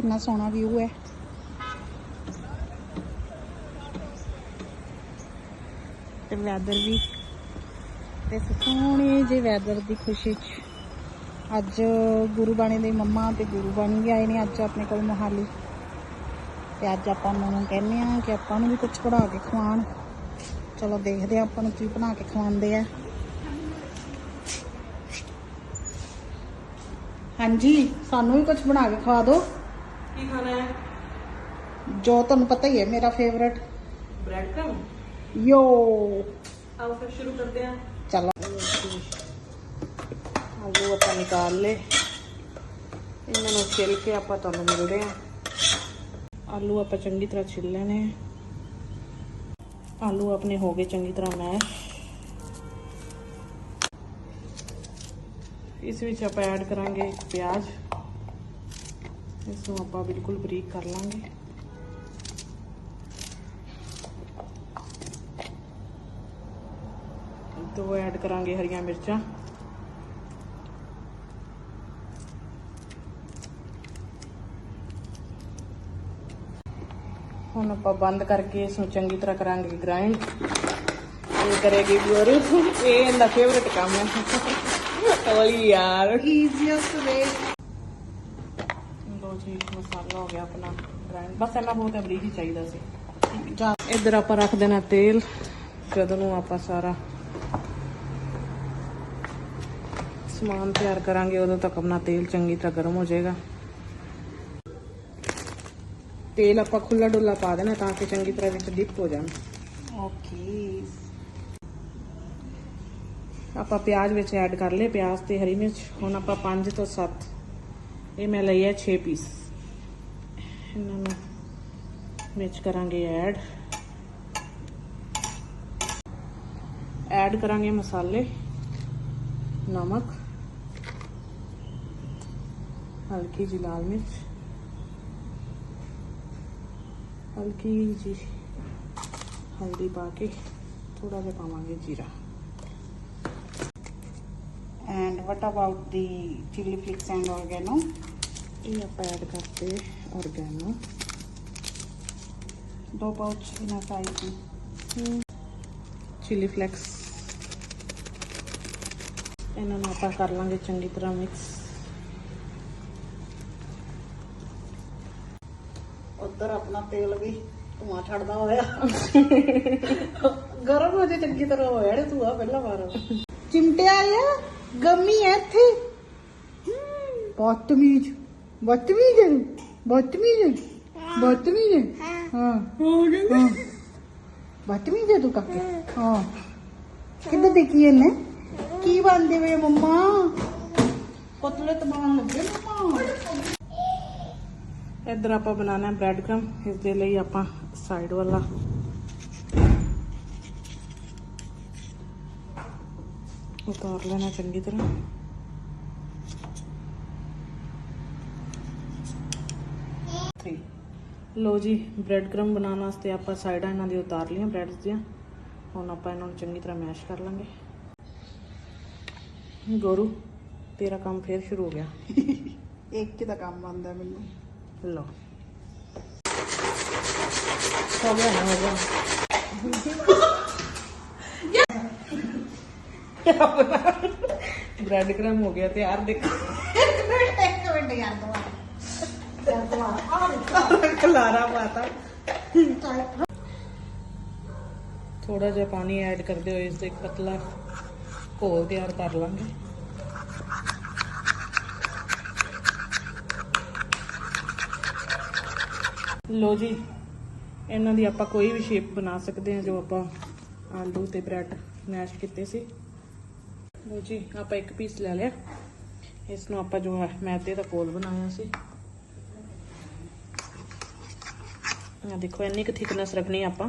ਕਿੰਨਾ ਸੋਹਣਾ ਵਿਊ ਹੈ। ਤੇ ਵੈਦਰ ਵੀ ਤੇ ਸੋਹਣੇ ਜੇ ਵੈਦਰ ਦੀ ਖੁਸ਼ੀ ਚ। ਅੱਜ ਗੁਰੂ ਬਾਣੀ ਦੇ ਮੰਮਾ ਤੇ ਗੁਰੂ ਬਾਣੀ ਵੀ ਆਏ ਨੇ ਅੱਜ ਆਪਣੇ ਕੋਲ ਮੋਹਾਲੀ। ਤੇ ਅੱਜ ਆਪਾਂ ਉਹਨਾਂ ਨੂੰ ਕਹਿੰਦੇ ਆ ਕਿ ਆਪਾਂ ਨੂੰ ਵੀ ਕੁਝ ਬਣਾ ਕੇ ਖਵਾਉਣ। ਚਲੋ ਦੇਖਦੇ ਆ ਆਪਾਂ ਨੂੰ ਕੀ ਬਣਾ ਕੇ ਖਵਾਉਂਦੇ ਆ। ਹਾਂਜੀ, ਸਾਨੂੰ ਵੀ ਕੁਝ ਬਣਾ ਕੇ ਖਵਾ ਦਿਓ। ਕੀ ਖਾਣਾ ਹੈ ਜੋ ਤੁਹਾਨੂੰ ਪਤਾ ਹੀ ਹੈ ਮੇਰਾ ਫੇਵਰਟ ਬ੍ਰੈਡ ਕ੍ਰਮ ਯੋ ਆਓ ਫਿਰ ਸ਼ੁਰੂ ਕਰਦੇ ਹਾਂ ਚਲੋ ਆਲੂ ਆਪਾਂ ਨਿਕਾਲ ਲਏ ਇਹਨਾਂ ਨੂੰ ਛਿੱਲ ਕੇ ਆਪਾਂ ਤੁਹਾਨੂੰ ਮਿਲਦੇ ਹਾਂ ਆਲੂ ਆਪਾਂ ਚੰਗੀ ਤਰ੍ਹਾਂ ਛਿੱਲ ਲੈਣੇ ਆ। ਆਲੂ ਆਪਣੇ ਹੋ ਗਏ ਚੰਗੀ ਤਰ੍ਹਾਂ ਮੈਸ਼ ਇਸ ਵਿੱਚ ਆਪਾਂ ਐਡ ਕਰਾਂਗੇ ਪਿਆਜ਼ ਇਸ ਨੂੰ ਆਪਾਂ ਬਿਲਕੁਲ ਬਰੀਕ ਕਰ ਲਾਂਗੇ। ਦੋ ਐਡ ਕਰਾਂਗੇ ਹਰੀਆਂ ਮਿਰਚਾਂ। ਹੁਣ ਆਪਾਂ ਬੰਦ ਕਰਕੇ ਇਸ ਨੂੰ ਚੰਗੀ ਤਰ੍ਹਾਂ ਕਰਾਂਗੇ ਗ੍ਰਾਈਂਡ ਇਹ ਕਰੇਗੀ ਗੁਰੂ ਇਹ ਇਹਦਾ ਫੇਵਰਟ ਕੰਮ ਹੈ। ਓਲੀ ਯਾਰ। ਈਜ਼ੀਐਸਟ ਵੇ ਲੋ ਜੀ ਮਸਾਲਾ ਹੋ ਗਿਆ ਆਪਣਾ ਗ੍ਰਾਈਂਡ ਬਸ ਇਹਨਾਂ ਬਹੁਤ ਬਰੀਕ ਹੀ ਚਾਹੀਦਾ ਸੀ। ਜਾ ਇੱਧਰ ਆਪਾਂ ਰੱਖ ਦੇਣਾ ਤੇਲ ਜਦੋਂ ਨੂੰ ਆਪਾਂ ਸਾਰਾ ਸਮਾਨ ਤਿਆਰ ਕਰਾਂਗੇ ਉਦੋਂ ਤੱਕ ਆਪਣਾ ਤੇਲ ਚੰਗੀ ਤਰ੍ਹਾਂ ਗਰਮ ਹੋ ਜਾਏਗਾ। ਤੇਲ ਆਪਾਂ ਖੁੱਲਾ ਡੁੱਲਾ ਪਾ ਦੇਣਾ ਤਾਂ ਕਿ ਚੰਗੀ ਤਰ੍ਹਾਂ ਵਿੱਚ ਡਿਪ ਹੋ ਜਾਣ। ਓਕੇ ਆਪਾਂ ਪਿਆਜ਼ ਵਿੱਚ ਐਡ ਕਰ ਲਏ ਪਿਆਜ਼ ਤੇ ਹਰੀ ਮਿਰਚ। ਹੁਣ ਆਪਾਂ 5 ਤੋਂ 7 ਇਹ ਮੈਂ ਲਈ ਹੈ 6 ਪੀਸ ਇਹਨਾਂ ਨੂੰ ਵਿੱਚ ਕਰਾਂਗੇ ਐਡ ਐਡ ਕਰਾਂਗੇ ਮਸਾਲੇ ਨਮਕ ਹਲਕੀ ਜੀ ਲਾਲ ਮਿਰਚ ਹਲਕੀ ਜੀ ਹਲਦੀ ਪਾ ਕੇ ਥੋੜਾ ਜਿਹਾ ਪਾਵਾਂਗੇ ਜੀਰਾ and what about the chilli flakes and oregano ਇਹ ਆਪਾਂ ਐਡ ਕਰਤੇ ਔਰਗੈਨੋ ਦੋ ਪਾਊਚ ਇਨਾ ਸਾਈਜ਼ ਚਿਲੀ ਫਲੈਕਸ ਇਹਨਾਂ ਨੂੰ ਆਪਾਂ ਕਰ ਲਾਂਗੇ ਚੰਗੀ ਤਰ੍ਹਾਂ ਮਿਕਸ ਉੱਧਰ ਆਪਣਾ ਤੇਲ ਵੀ ਧੂਆਂ ਛੱਡਦਾ ਹੋਇਆ। ਗਰਮ ਹੋ ਜੇ ਚੰਗੀ ਤਰ੍ਹਾਂ ਹੋਇਆ ਧੂਆ ਪਹਿਲਾਂ ਵਾਰ। ਚਿਮਟਿਆ ਆ? ਗੰਮੀ ਐ ਇੱਥੇ। ਬਦਤਮੀਜ਼। ਬਦਤਮੀਜ਼ ਹੈ। ਬਦਤਮੀਜ਼ ਹੈ। ਬਦਤਮੀਜ਼ ਹੈ। ਹਾਂ। ਹਾਂ ਬਦਤਮੀਜ਼ ਹੈ ਤੂੰ ਕਾਕੇ। ਹਾਂ। ਕਿੱਦਾਂ ਦੇਖੀ ਇਹਨੇ? ਕੀ ਬੰਦੇ ਵੇ ਮੰਮਾ? ਕੋਤਲੇ ਤਮਾਨ ਲੱਗੇ ਮੰਮਾ। ਇੱਧਰ ਆਪਾਂ ਬਣਾਉਣਾ ਹੈ ਬ੍ਰੈਡ ਕ੍ਰਮ ਇਸ ਦੇ ਲਈ ਆਪਾਂ ਸਾਈਡ ਵਾਲਾ ਉਤਾਰ ਲੈਣਾ ਚੰਗੀ ਤਰ੍ਹਾਂ। ਲੋ ਜੀ ਬ੍ਰੈਡ ਕ੍ਰਮ ਬਣਾਉਣ ਵਾਸਤੇ ਆਪਾਂ ਸਾਈਡਾਂ ਇਹਨਾਂ ਦੀ ਉਤਾਰ ਲਈਆਂ ਬ੍ਰੈਡਸ ਦੀਆਂ। ਹੁਣ ਆਪਾਂ ਇਹਨਾਂ ਨੂੰ ਚੰਗੀ ਤਰ੍ਹਾਂ ਮੈਸ਼ ਕਰ ਲਾਂਗੇ। ਗੋਰੂ ਤੇਰਾ ਕੰਮ ਫੇਰ ਸ਼ੁਰੂ ਹੋ ਗਿਆ। ਇੱਕ ਹੀ ਦਾ ਕੰਮ ਆਉਂਦਾ ਮੈਨੂੰ। ਲੋ ਹੋ ਗਿਆ ਨਾ ਹੋ ਗਿਆ। ਬ੍ਰੈਡ ਕ੍ਰਮ ਹੋ ਗਿਆ ਤਿਆਰ ਦੇਖ। ਇੱਕ ਮਿੰਟ ਯਾਰ ਦੁਆ ਯਾਰ ਦੁਆ ਆ ਖਲਾਰਾ ਪਾਤਾ। ਥੋੜਾ ਜਿਹਾ ਪਾਣੀ ਐਡ ਕਰਦੇ ਹੋਏ ਇਸ ਤੇ ਇੱਕ ਪਤਲਾ ਘੋਲ ਤਿਆਰ ਕਰ ਲਾਂਗੇ। ਲੋ ਜੀ ਇਹਨਾਂ ਦੀ ਆਪਾਂ ਕੋਈ ਵੀ ਸ਼ੇਪ ਬਣਾ ਸਕਦੇ ਹਾਂ ਜੋ ਆਪਾਂ ਆਲੂ ਤੇ ਬ੍ਰੈਡ ਮੈਸ਼ ਕੀਤੇ ਸੀ। ਲੋ ਜੀ, ਆਪਾਂ ਇੱਕ ਪੀਸ ਲੈ ਲਿਆ। ਇਸ ਨੂੰ ਆਪਾਂ ਜੋ ਮੈਦੇ ਦਾ ਕੋਲ ਬਣਾਇਆ ਸੀ। ਆ ਦੇਖੋ, ਇੰਨੀ ਕੁ ਥਿਕਨੈਸ ਰੱਖਣੀ ਆਪਾਂ।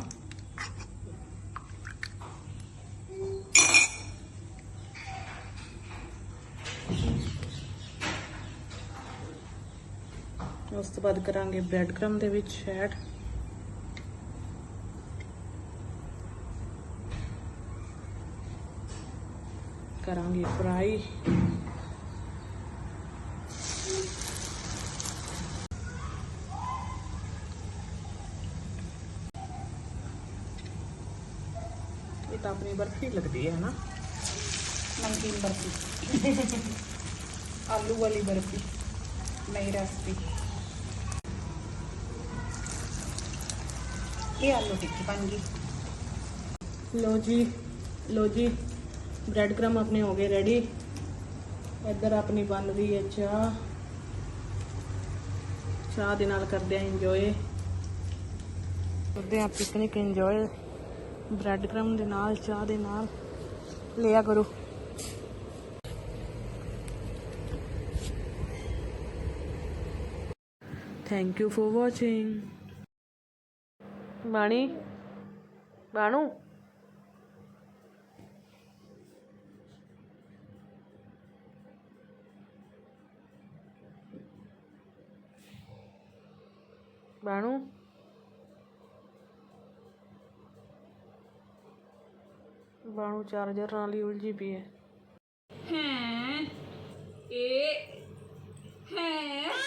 ਉਸ ਤੋਂ ਬਾਅਦ ਕਰਾਂਗੇ ਬ੍ਰੈਡ ਕ੍ਰਮ ਦੇ ਵਿੱਚ ਐਡ ਕਰਾਂਗੇ ਫਰਾਈ ਇਹ ਤਾਂ ਆਪਣੀ ਬਰਫੀ ਲੱਗਦੀ ਹੈ ਨਾ। ਨਮਕੀਨ ਬਰਫੀ। ਆਲੂ ਵਾਲੀ ਬਰਫੀ। ਨਹੀਂ ਰੈਸਪੀ ਇਹ ਆਲੂ ਟਿੱਕੀ ਬਣ ਗਈ। ਲੋ ਜੀ ਲੋ ਜੀ। ਬ੍ਰੈਡ ਕ੍ਰਮ ਆਪਣੇ ਹੋ ਗਏ ਰੈਡੀ ਇੱਧਰ ਆਪਣੀ ਬਣ ਰਹੀ ਹੈ ਚਾਹ। ਚਾਹ ਦੇ ਨਾਲ ਕਰਦੇ ਆ ਇੰਜੋਏ ਕਰਦੇ ਆ ਪਿਕਨਿਕ ਇੰਜੋਏ ਬ੍ਰੈਡ ਕ੍ਰਮ ਦੇ ਨਾਲ, ਚਾਹ ਦੇ ਨਾਲ। ਲਿਆ ਕਰੋ। ਥੈਂਕ ਯੂ ਫॉर ਵਾਚਿੰਗ ਬਾਣੀ? ਬਾਣੂ? ਬਾਣੂ ਬਾਣੂ ਚਾਰਜਰ ਨਾਲ ਹੀ ਉਲਝੀ ਪਈ ਹੈ। ਹੈ? ਇਹ? ਹੈ?